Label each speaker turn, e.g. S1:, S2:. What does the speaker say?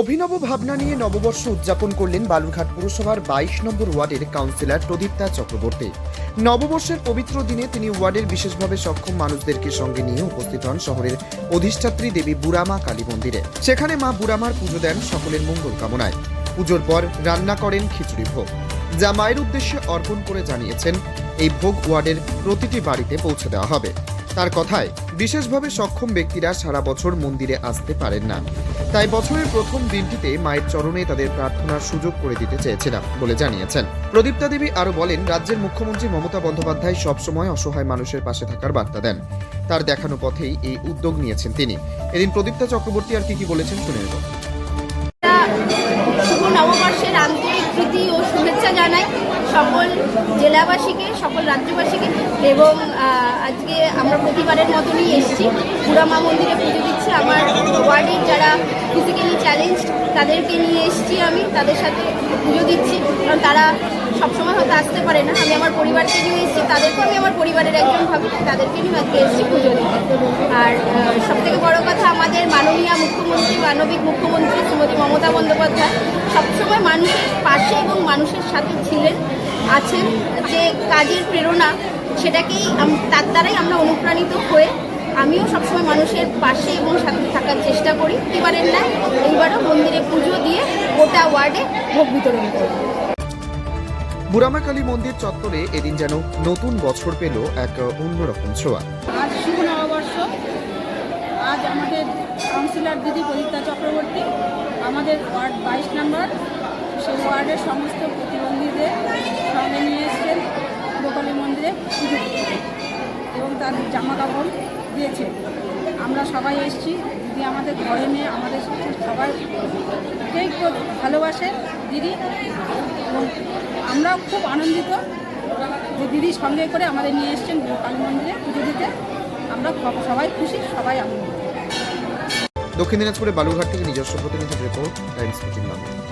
S1: অভিনব ভাবনা নিয়ে নববর্ষ উদযাপন করলেন বালুরঘাট পুরসভার বাইশ নম্বর ওয়ার্ডের কাউন্সিলর প্রদীপ্তা চক্রবর্তী। নববর্ষের পবিত্র দিনে তিনি ওয়ার্ডের বিশেষভাবে সক্ষম মানুষদেরকে সঙ্গে নিয়ে উপস্থিত হন শহরের অধিষ্ঠাত্রী দেবী বুড়ামা কালী মন্দিরে। সেখানে মা বুড়ামার পুজো দেন সকলের মঙ্গল কামনায়। পুজোর পর রান্না করেন খিচুড়ি ভোগ। যা মায়ের উদ্দেশ্যে অর্পণ করে জানিয়েছেন, এই ভোগ ওয়ার্ডের প্রতিটি বাড়িতে পৌঁছে দেওয়া হবে। তার কথায়, বিশেষভাবে সক্ষম ব্যক্তিরা সারা বছর মন্দিরে আসতে পারেন না। তাই বছরের প্রথম দিনটিতে মায়ের চরণে তাদের প্রার্থনার সুযোগ করে দিতে চেয়েছিলাম বলে জানিয়েছেন। প্রদীপ্তা দেবী আরও বলেন, রাজ্যের মুখ্যমন্ত্রী মমতা বন্দ্যোপাধ্যায় সবসময় অসহায় মানুষের পাশে থাকার বার্তা দেন। তার দেখানো পথেই এই উদ্যোগ নিয়েছেন তিনি। এদিন প্রদীপ্তা চক্রবর্তী আর কি কি বলেছেন শুনে নেব।
S2: শুভ নববর্ষের আন্তরিক প্রীতি ও শুভেচ্ছা জানাই। সকল জেলাবাসীকে, সকল রাজ্যবাসীকে এবং আজকে আমরা প্রতিবারের মতনই এসেছি। বুড়ামা মন্দিরে পুজো দিচ্ছি। আমার ওয়ার্ডের যারা ফিজিক্যালি চ্যালেঞ্জ তাদেরকে নিয়ে এসেছি আমি। তাদের সাথে পুজো দিচ্ছি। কারণ তারা সবসময় হয়তো আসতে পারে না। আমি আমার পরিবারকে নিয়ে এসেছি। তাদেরকেও আমি আমার পরিবারের একজন ভাবি। তাদেরকে নিয়ে আজকে এসেছি পুজো দিতে। আর সব থেকে বড় কথা আমাদের মাননীয় মুখ্যমন্ত্রী, মানবিক মুখ্যমন্ত্রী শ্রীমতী মমতা বন্দ্যোপাধ্যায় সবসময় মানুষের পাশে এবং মানুষের সাথে ছিলেন। আছেন যে কাজের প্রেরণা সেটাকেই তার দ্বারাই আমরা অনুপ্রাণিত হয়ে আমিও সবসময় মানুষের পাশে এবং সাথে থাকার চেষ্টা করি। এবারের না এইবারও মন্দিরে পুজো দিয়ে গোটা ওয়ার্ডে ভোগ বিতরণ করি
S1: বুড়ামা কালী মন্দির চত্বরে এদিন যেন নতুন বছর পেল এক অন্যরকম ছোঁয়া।
S3: আজ শুভ নববর্ষ। আজ আমাদের কাউন্সিলর দিদি প্রদীপ্তা চক্রবর্তী আমাদের ওয়ার্ড বাইশ নম্বর ওয়ার্ডের সমস্ত প্রতিবন্ধীদের সঙ্গে নিয়ে এসছেন গোপালী মন্দিরে পুজো এবং তার জামা কাপড় দিয়েছে। আমরা সবাই এসেছি, দিদি আমাদের ঘরে নিয়ে আমাদের সবাইকেই খুব ভালোবাসে, দিদি। আমরাও খুব আনন্দিত যে দিদির সঙ্গে করে আমাদের নিয়ে এসছেন কালী মন্দিরে পুজো দিতে। আমরা সবাই খুশি, সবাই আনন্দিত।
S1: দক্ষিণ দিনাজপুরে বালুরঘাট থেকে নিজস্ব প্রতিনিধির রিপোর্ট টাইমস বাংলা